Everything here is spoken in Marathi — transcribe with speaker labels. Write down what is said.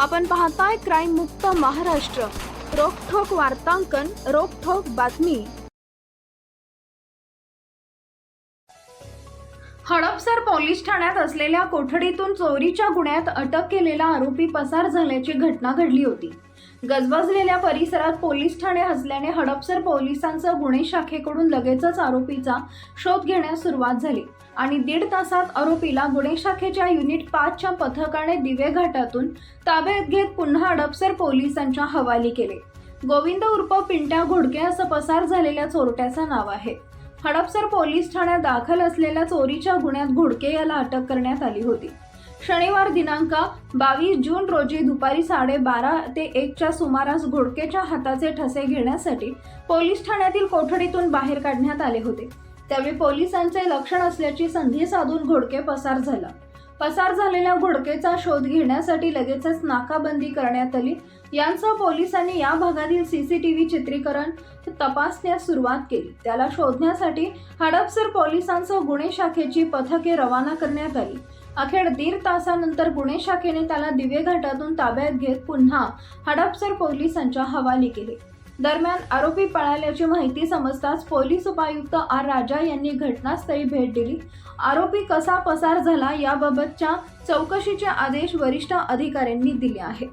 Speaker 1: आपण पाहताय क्राईम मुक्त महाराष्ट्र. रोखोक वार्तांकन रोखोक बातमी. हडपसर पोलीस ठाण्यात असलेल्या कोठडीतून चोरीच्या गुन्ह्यात अटक केलेला आरोपी पसार झाल्याची घटना घडली होती. गजबजलेल्या परिसरात पोलीस ठाणे हजल्याने हडपसर पोलिसांचं गुन्हे शाखेकडून लगेचच आरोपीचा शोध घेण्यास सुरुवात झाली. आणि दीड तासात आरोपीला गुन्हे शाखेच्या युनिट पाचच्या पथकाने दिवे घाटातून ताब्यात घेत पुन्हा हडपसर पोलिसांच्या हवाली केले. गोविंद उर्फ पिंट्या घोडके असं पसार झालेल्या चोरट्याचं नाव आहे. हडपसर पोलीस ठाण्यात दाखल असलेल्या चोरीच्या गुन्ह्यात घोडके याला अटक करण्यात आली होती. शनिवार दिनांक बावीस जून रोजी दुपारी साडेबारा ते एकच्या सुमारास घोडकेच्या हाताचे ठसे घेण्यासाठी पोलीस ठाण्यातील कोठडीतून बाहेर काढण्यात आले होते. त्यावेळी पोलिसांचे लक्षण असल्याची संधी साधून घोडके पसार झाला. पसार झालेल्या घोडकेचा शोध घेण्यासाठी लगेचच नाकाबंदी करण्यात आली. यांसह पोलिसांनी या भागातील सीसीटीव्ही चित्रीकरण तपासण्यास सुरुवात केली. त्याला शोधण्यासाठी हडपसर पोलिसांसह गुन्हे शाखेची पथके रवाना करण्यात आली. अखेर दीड तासानंतर गुन्हे शाखेने त्याला दिवे घाटातून ताब्यात घेत पुन्हा हडपसर पोलिसांच्या हवाली केले. दरम्यान आरोपी पळाल्याची माहिती समजताच पोलीस उपायुक्त आर राजा यांनी घटनास्थळी भेट दिली. आरोपी कसा पसार झाला याबाबतच्या चौकशीचे आदेश वरिष्ठ अधिकाऱ्यांनी दिले आहेत.